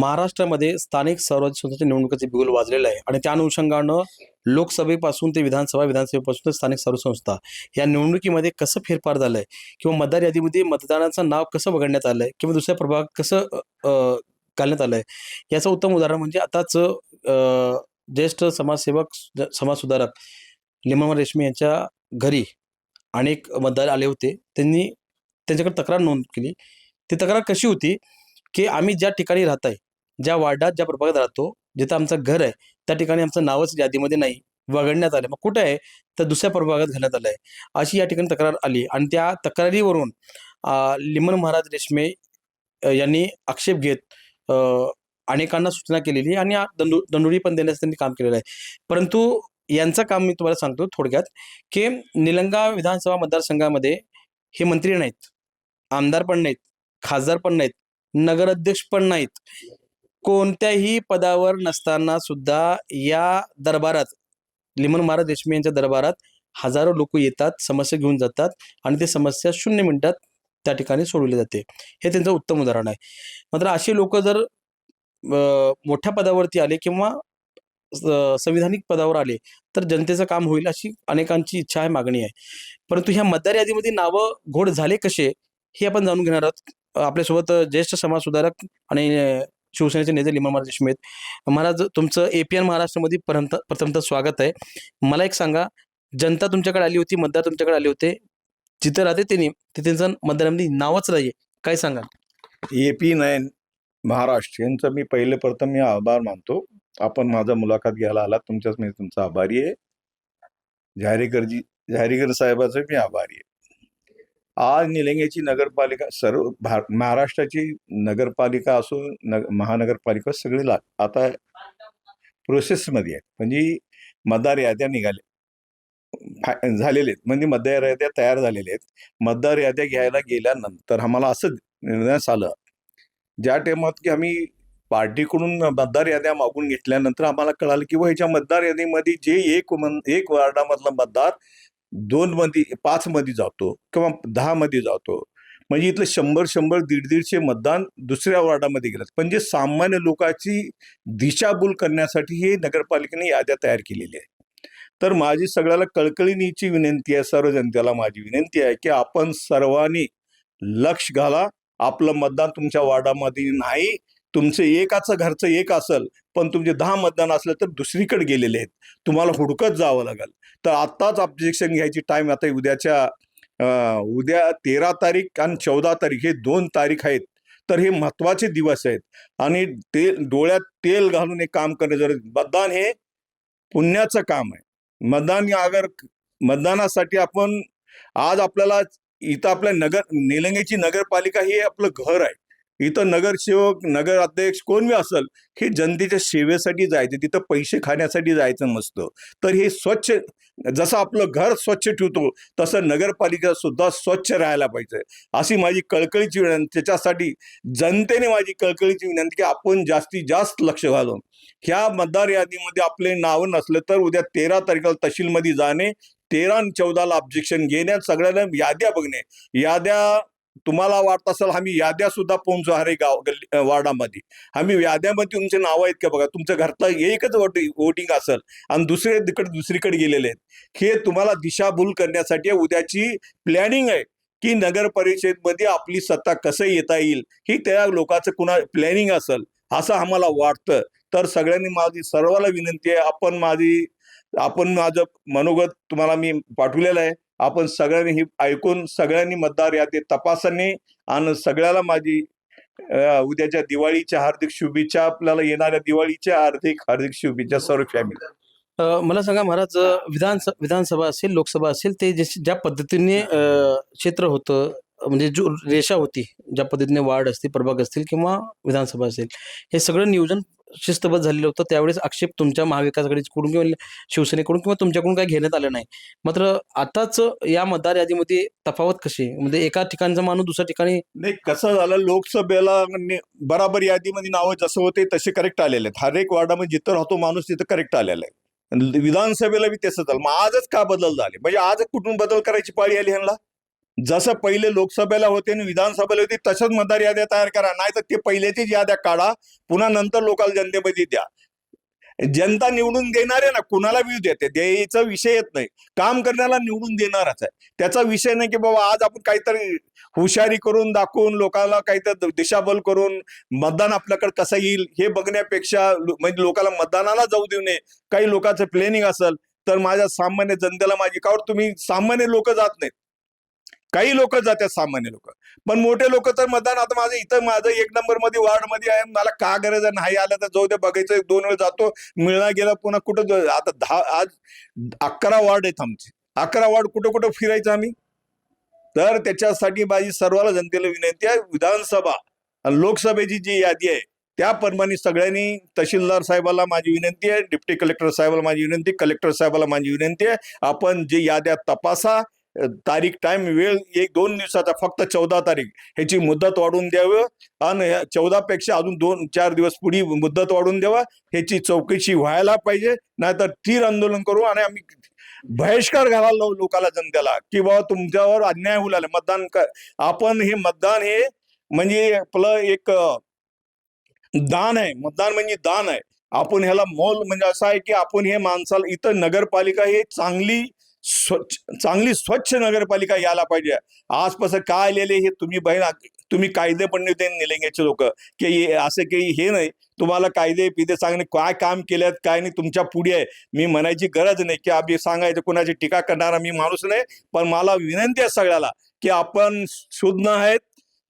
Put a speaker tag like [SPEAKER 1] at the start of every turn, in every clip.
[SPEAKER 1] महाराष्ट्रामध्ये स्थानिक स्वराज्य संस्थेच्या निवडणुकीचे बिगुल वाजलेलं आहे. आणि त्या अनुषंगानं लोकसभेपासून ते विधानसभा विधानसभेपासून ते स्थानिक स्वराज्य संस्था या निवडणुकीमध्ये कसं फेरफार झालंय? किंवा मतदार यादीमध्ये मतदानाचं नाव कसं वगळण्यात आलंय? किंवा दुसऱ्या प्रभाग कसं घालण्यात आलंय? याचं उत्तम उदाहरण म्हणजे आताच ज्येष्ठ समाजसेवक समाजसुधारक लिमन रेशमी यांच्या घरी अनेक मतदार आले होते. त्यांनी त्यांच्याकडे तक्रार नोंद केली. ती तक्रार कशी होती? की आम्ही ज्या ठिकाणी राहत आहे ज्या वार्डात ज्या प्रभागात राहतो जिथं आमचं घर आहे त्या ठिकाणी आमचं नावच यादीमध्ये नाही वगळण्यात आलं मग कुठं आहे? तर दुसऱ्या प्रभागात घालण्यात आलं आहे अशी या ठिकाणी तक्रार आली आणि त्या तक्रारीवरून लिमन महाराज रेशमे यांनी आक्षेप घेत अनेकांना सूचना केलेली आणि दंडू दंडुरी पण देण्याचं त्यांनी काम केलेलं आहे. परंतु यांचं काम मी तुम्हाला सांगतो थोडक्यात की निलंगा विधानसभा मतदारसंघामध्ये हे मंत्री नाहीत. आमदार पण नाहीत खासदार पण नाहीत नगराध्यक्ष पण नाहीत. कोणत्याही पदावर नसताना सुद्धा या दरबारात लिमन महाराज देशमुख यांच्या दरबारात हजारो लोक येतात समस्या घेऊन जातात आणि ते समस्या शून्य मिनिटात त्या ठिकाणी सोडवली जाते. हे त्यांचं उत्तम उदाहरण आहे. मात्र अशी लोक जर मोठ्या पदावरती आले किंवा संविधानिक पदावर आले तर जनतेचं काम होईल अशी अनेकांची इच्छा आहे मागणी आहे. परंतु ह्या मतदार यादीमध्ये नावं घोड झाले कसे हे आपण जाणून घेणार आहोत. आपल्यासोबत ज्येष्ठ ज्येष्ठ समाजसुधारक आणि शिवसेनेचे नेते लिमा महाराज देशमुख आहेत. महाराज तुमचं एपीएन महाराष्ट्रामध्ये प्रथमतः स्वागत आहे. मला एक सांगा जनता तुमच्याकडे आली होती मतदार तुमच्याकडे आले होते. जिथं राहते त्यांनी ते त्यांचं मतदारामध्ये नावच नाही काय सांगा
[SPEAKER 2] ए पी नाईन महाराष्ट्र यांचं मी पहिले प्रथम मी आभार मानतो. आपण माझा मुलाखत घ्यायला आला तुमच्याच मी तुमचा आभारी आहे. झारेकरजी झारेकर साहेबाचं मी आभारी आहे. आज निलंग्याची नगरपालिका सर्व भार महाराष्ट्राची नगरपालिका असो नग महानगरपालिका सगळे ला आता प्रोसेसमध्ये आहेत. म्हणजे मतदार याद्या निघाल्या. झालेले आहेत. म्हणजे मतदार याद्या तयार झालेल्या आहेत. मतदार याद्या घ्यायला गेल्यानंतर आम्हाला असं निर्णयास आलं. ज्या टाईमात की आम्ही पार्टीकडून मतदार याद्या मागून घेतल्यानंतर आम्हाला कळालं की ह्याच्या मतदार यादीमध्ये जे एक मन एक वार्डामधला मतदार दोन मध्ये पाच मध्ये जातो किंवा दहा मध्ये जातो. म्हणजे इथलं शंभर शंभर दीड दीडशे मतदान दुसऱ्या वॉर्डामध्ये गेलं. म्हणजे सामान्य लोकांची दिशाभूल करण्यासाठी हे नगरपालिकेने याद्या तयार केलेल्या आहे तर माझी सगळ्याला कळकळीनीची विनंती आहे सर्व जनतेला माझी विनंती आहे की आपण सर्वांनी लक्ष घाला. आपलं मतदान तुमच्या वॉर्डामध्ये नाही तुमचं एकाचं घरचं एक असेल पण तुमचे दहा मतदान असलं तर दुसरीकडे गेलेले आहेत. तुम्हाला हुडकत जावं लागेल. तर आत्ताच ऑब्जेक्शन घ्यायची टाईम आता उद्याच्या उद्या तेरा तारीख आणि चौदा तारीख हे दोन तारीख आहेत. तर हे महत्त्वाचे दिवस आहेत. आणि तेल डोळ्यात तेल घालून हे काम करणे जर मतदान हे पुण्याचं काम आहे. मतदान या अगर मतदानासाठी आपण आज आपल्याला इथं आपल्या नगर निलंगेची नगरपालिका ही आपलं घर आहे. इथं नगरसेवक नगर अध्यक्ष कोण बी असेल हे जनतेच्या सेवेसाठी जायचे तिथं पैसे खाण्यासाठी जायचं नसतं. तर हे स्वच्छ जसं आपलं घर स्वच्छ ठेवतो तसं नगरपालिका सुद्धा स्वच्छ राहायला पाहिजे. अशी माझी कळकळीची विनंती त्याच्यासाठी जनतेने माझी कळकळीची विनंती की आपण जास्तीत जास्त लक्ष घालून ह्या मतदार यादीमध्ये आपले नाव नसलं तर उद्या तेरा तारखेला तहसीलमध्ये जाणे तेरा आणि चौदाला ऑब्जेक्शन घेण्यात सगळ्यांना याद्या बघणे. याद्या तुम्हाला वाटत असेल आम्ही याद्या सुद्धा पोहोचू हरे गाव गल्ली वार्डामध्ये. आम्ही याद्यामध्ये तुमचे नावं आहेत का बघा? तुमच्या घरचा एकच वोटिंग असेल आणि दुसरे तिकडे दुसरीकडे गेलेले आहेत. हे तुम्हाला दिशाभूल करण्यासाठी उद्याची प्लॅनिंग आहे की नगर परिषदमध्ये आपली सत्ता कसं येता येईल ही त्या लोकांचं कुणा प्लॅनिंग असेल असं आम्हाला वाटतं. तर सगळ्यांनी माझी सर्वाला विनंती आहे. आपण माझी आपण माझं मनोगत तुम्हाला मी पाठवलेलं आहे. आपण सगळ्यांनी ही ऐकून सगळ्यांनी मतदार यादी तपासणी आणि सगळ्याला माझी उद्याच्या दिवाळीच्या हार्दिक शुभेच्छा आपल्याला येणाऱ्या दिवाळीच्या हार्दिक हार्दिक शुभेच्छा सर्व फॅमिली
[SPEAKER 1] मला सांगा महाराज विधान विधानसभा असेल लोकसभा असेल ते जे ज्या पद्धतीने क्षेत्र होतं म्हणजे जो रेषा होती ज्या पद्धतीने वार्ड असतील प्रभाग असतील किंवा विधानसभा असेल हे सगळं नियोजन शिस्तबद्ध झालेलं होतं त्यावेळेस आक्षेप तुमच्या महाविकास किंवा शिवसेनेकडून किंवा तुमच्याकडून काही घेण्यात आलं नाही. मात्र आताच या मतदार यादीमध्ये तफावत कशी आहे? म्हणजे एका ठिकाणचा माणूस दुसऱ्या ठिकाणी
[SPEAKER 2] नाही कसं झालं लोकसभेला बराबर यादीमध्ये नावं जसं होते तसे करेक्ट आलेले आहेत. हर एक वार्डामध्ये जिथं राहतो माणूस तिथं करेक्ट आलेला आहे. विधानसभेला बी तसं झालं. मग आजच का बदल झाले? म्हणजे आज कुठून बदल करायची पाळी आली ह्यांना? जसं पहिले लोकसभेला होते आणि विधानसभेला होती तसंच मतदार याद्या तयार करा. नाही तर ते पहिल्याचीच याद्या काढा. पुन्हा नंतर लोकांना जनतेमध्ये द्या. जनता निवडून देणार आहे ना कुणाला बी देते? द्यायचा विषय येत नाही. काम करण्याला निवडून देणारच आहे. त्याचा विषय नाही की बाबा आज आपण काहीतरी हुशारी करून दाखवून लोकांना काहीतरी दिशाबल करून मतदान आपल्याकडे कसं येईल हे बघण्यापेक्षा म्हणजे लोकांना मतदानाला जाऊ देऊ नये. काही लोकांचं प्लॅनिंग असेल तर माझ्या सामान्य जनतेला माझी कावर तुम्ही सामान्य लोक जात नाहीत. काही लोक जातात सामान्य लोक. पण मोठे लोक तर मतदान आता माझं इथं माझं एक नंबरमध्ये वार्डमध्ये आहे मला का गरज नाही आलं तर जाऊ दे बघायचं एक दोन वेळ जातो मिळणार गेला पुन्हा कुठं आता दहा आज अकरा वार्ड आहेत आमचे. अकरा वार्ड कुठं कुठं फिरायचं आम्ही? तर त्याच्यासाठी माझी सर्वाला जनतेला विनंती आहे विधानसभा लोकसभेची जी यादी आहे त्याप्रमाणे सगळ्यांनी तहसीलदार साहेबाला माझी विनंती आहे डिप्टी कलेक्टर साहेबाला माझी विनंती कलेक्टर साहेबाला माझी विनंती आहे आपण जे याद्या तपासा तारीख टाइम वेळ एक दोन दिवसाचा फक्त चौदा तारीख. ह्याची मुदत वाढवून द्यावं आणि चौदा पेक्षा अजून दोन चार दिवस पुढे मुदत वाढवून द्यावा. ह्याची चौकशी व्हायला पाहिजे नाहीतर तीर आंदोलन करू आणि आम्ही बहिष्कार घालायला लोकाला जनतेला. की बाबा तुमच्यावर अन्याय होऊ लागला. मतदान आपण हे मतदान हे म्हणजे आपलं एक दान आहे. मतदान म्हणजे दान आहे. आपण ह्याला मोल म्हणजे असं आहे की आपण हे माणसाला इथं नगरपालिका हे चांगली स्वच्छ चांगली स्वच्छ नगरपालिका यायला पाहिजे. आजपासून काय आलेले हे तुम्ही बहीण तुम्ही कायदे पंडित निलंग्याचे लोक. की असे काही हे नाही. तुम्हाला कायदे पिदे सांगणे काय काम केल्यात काय नाही तुमच्यापुढे आहे. मी म्हणायची गरज नाही की आम्ही सांगायचं कोणाची टीका करणारा मी माणूस नाही. पण मला विनंती आहे सगळ्याला की आपण शुद्ध आहेत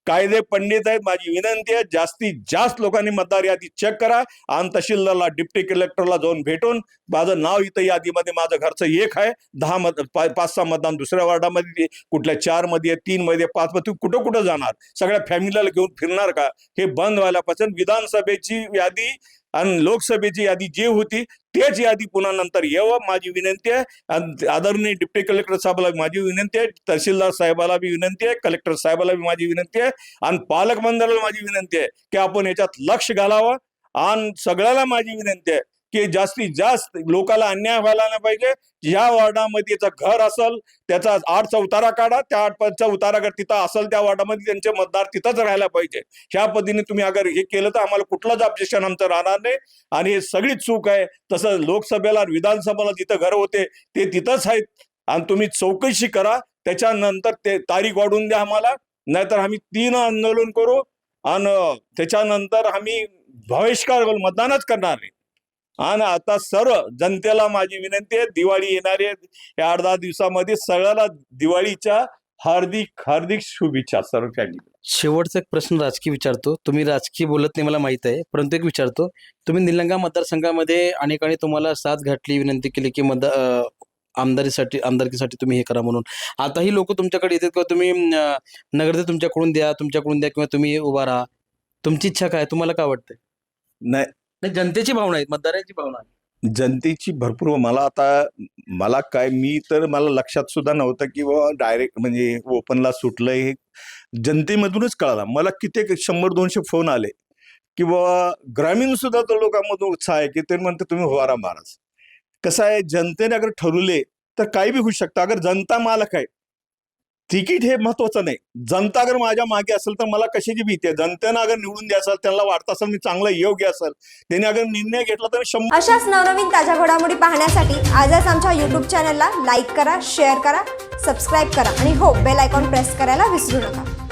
[SPEAKER 2] कायदे पंडित आहेत. माझी विनंती आहे जास्तीत जास्त लोकांनी मतदार यादी चेक करा. आणि तहसीलदारला डिप्टी कलेक्टरला जाऊन भेटून माझं नाव इथं यादीमध्ये माझं घरचं एक आहे. दहा मत पा- पाच सहा मतदान दुसऱ्या वार्डामध्ये कुठल्या चारमध्ये तीन मध्ये पाच मध्ये कुठं कुठं जाणार? सगळ्या फॅमिलीला घेऊन फिरणार का? हे बंद व्हायला पाहिजे. विधानसभेची यादी आणि लोकसभेची यादी जी होती तेच यादी पुन्हा नंतर यावं माझी विनंती आहे. आणि आदरणीय डिप्टी कलेक्टर साहेबाला माझी विनंती आहे. तहसीलदार साहेबाला बी विनंती आहे. कलेक्टर साहेबाला बी माझी विनंती आहे. आणि पालक माझी विनंती आहे की आपण याच्यात लक्ष घालावं. आणि सगळ्याला माझी विनंती आहे. की जास्तीत जास्त लोकांना अन्याय व्हायला नाही पाहिजे. ह्या वॉर्डामध्ये याचं घर असेल त्याचा आठचा उतारा काढा. त्या आठचा उतारा जर तिथं असेल त्या वॉर्डामध्ये त्यांचे मतदार तिथंच राहायला पाहिजे. ह्या पद्धतीने तुम्ही अगर हे केलं तर आम्हाला कुठलंच ऑब्जेक्शन आमचं राहणार नाही. आणि हे सगळीच चूक आहे. तसं लोकसभेला विधानसभेला जिथं घर होते ते तिथंच आहेत. आणि तुम्ही चौकशी करा. त्याच्यानंतर ते तारीख वाढवून द्या आम्हाला. नाहीतर आम्ही तीन आंदोलन करू. आणि त्याच्यानंतर आम्ही बहिष्कार मतदानच करणार नाही. आणि आता सर्व जनतेला माझी विनंती आहे दिवाळी येणारी आहे. या आठ दहा दिवसामध्ये सगळ्याला दिवाळीच्या हार्दिक हार्दिक शुभेच्छा सर्व फॅमिली
[SPEAKER 1] शेवटचा एक प्रश्न राजकीय विचारतो. तुम्ही राजकीय बोलत नाही मला माहीत आहे परंतु एक विचारतो. तुम्ही निलंगा मतदारसंघामध्ये अनेकांनी तुम्हाला साथ घातली विनंती केली की मतदा अं, आमदारीसाठी आमदारकीसाठी तुम्ही हे करा म्हणून. आताही लोक तुमच्याकडे येतात किंवा तुम्ही नगरते तुमच्याकडून द्या तुमच्याकडून द्या किंवा तुम्ही उभा राहा. तुमची इच्छा काय? तुम्हाला काय वाटतंय?
[SPEAKER 2] नाही
[SPEAKER 1] नाही जनतेची भावना आहे मतदारांची भावना आहे
[SPEAKER 2] जनतेची भरपूर मला आता मला काय मी तर मला लक्षात सुद्धा नव्हतं की बाबा डायरेक्ट म्हणजे ओपनला सुटलं हे. जनतेमधूनच कळाला. मला कित्येक शंभर दोनशे फोन आले. की बाबा ग्रामीण सुद्धा तो लोकांमधून उत्साह आहे की ते म्हणते तुम्ही होवारा महाराज कसं आहे जनतेने अगर ठरवले तर काही बी होऊ शकतं. अगर जनता मालक आहे तिकीट हे महत्वाचं नाही. जनता अगर माझ्या मागे असेल तर मला कशाची भीती आहे? जनतेनं अगर निवडून द्या असेल त्यांना वाटत असेल मी चांगलं योग्य असेल त्याने अगर निर्णय घेतला तर शंभर
[SPEAKER 3] अशाच नवनवीन ताज्या घडामोडी पाहण्यासाठी आजच आमच्या यूट्यूब चॅनलला लाईक करा शेअर करा सबस्क्राईब करा आणि हो बेल आयकॉन प्रेस करायला विसरू नका.